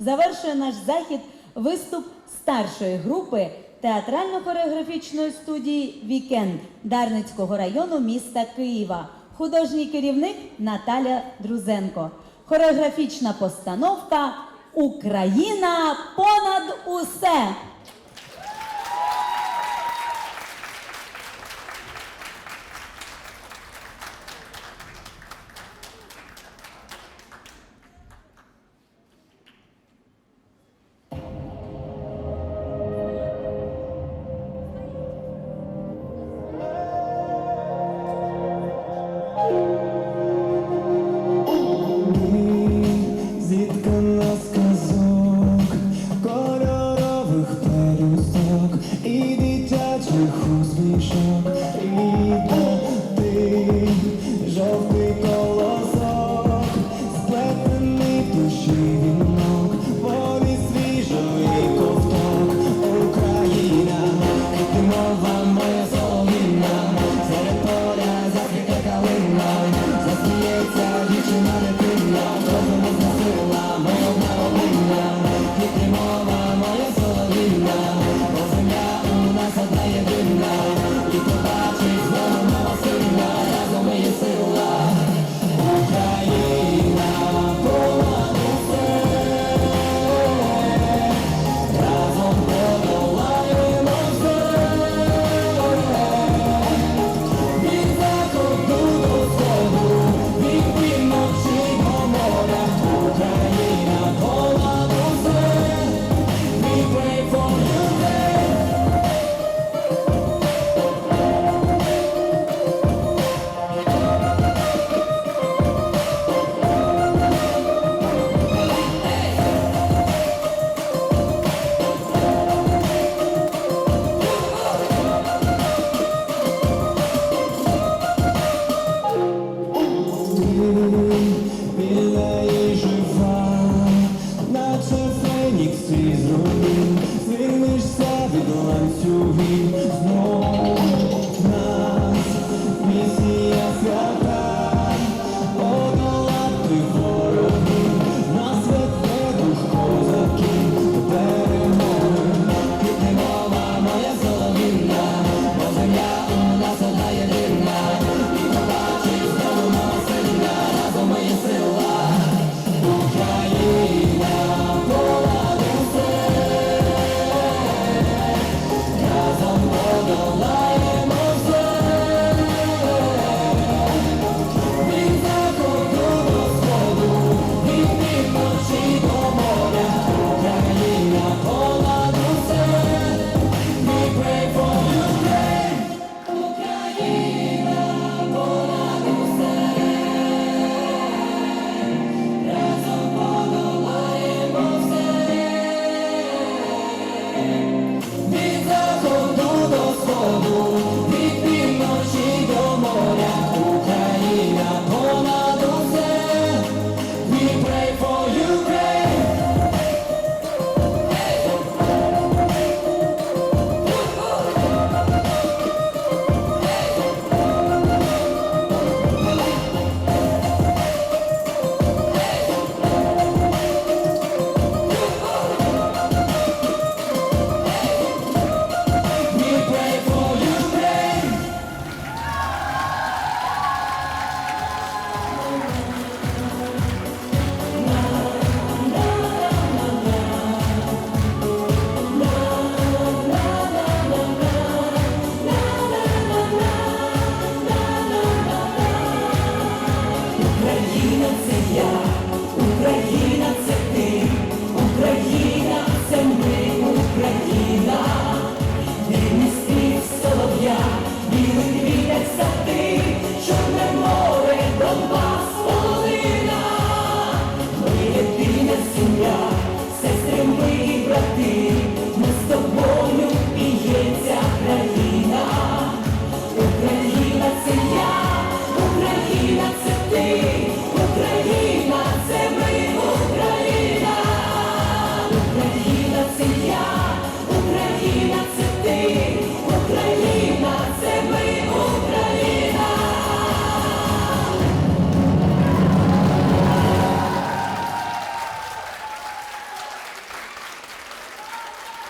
завершує наш захід виступ старшої групи театрально-хореографічної студії Вікенд Дарницького району міста Києва. Художній керівник Наталя Друзенко. Хореографічна постановка Україна понад усе. Білих пелюсток і дитячих усмішок Hallelujah.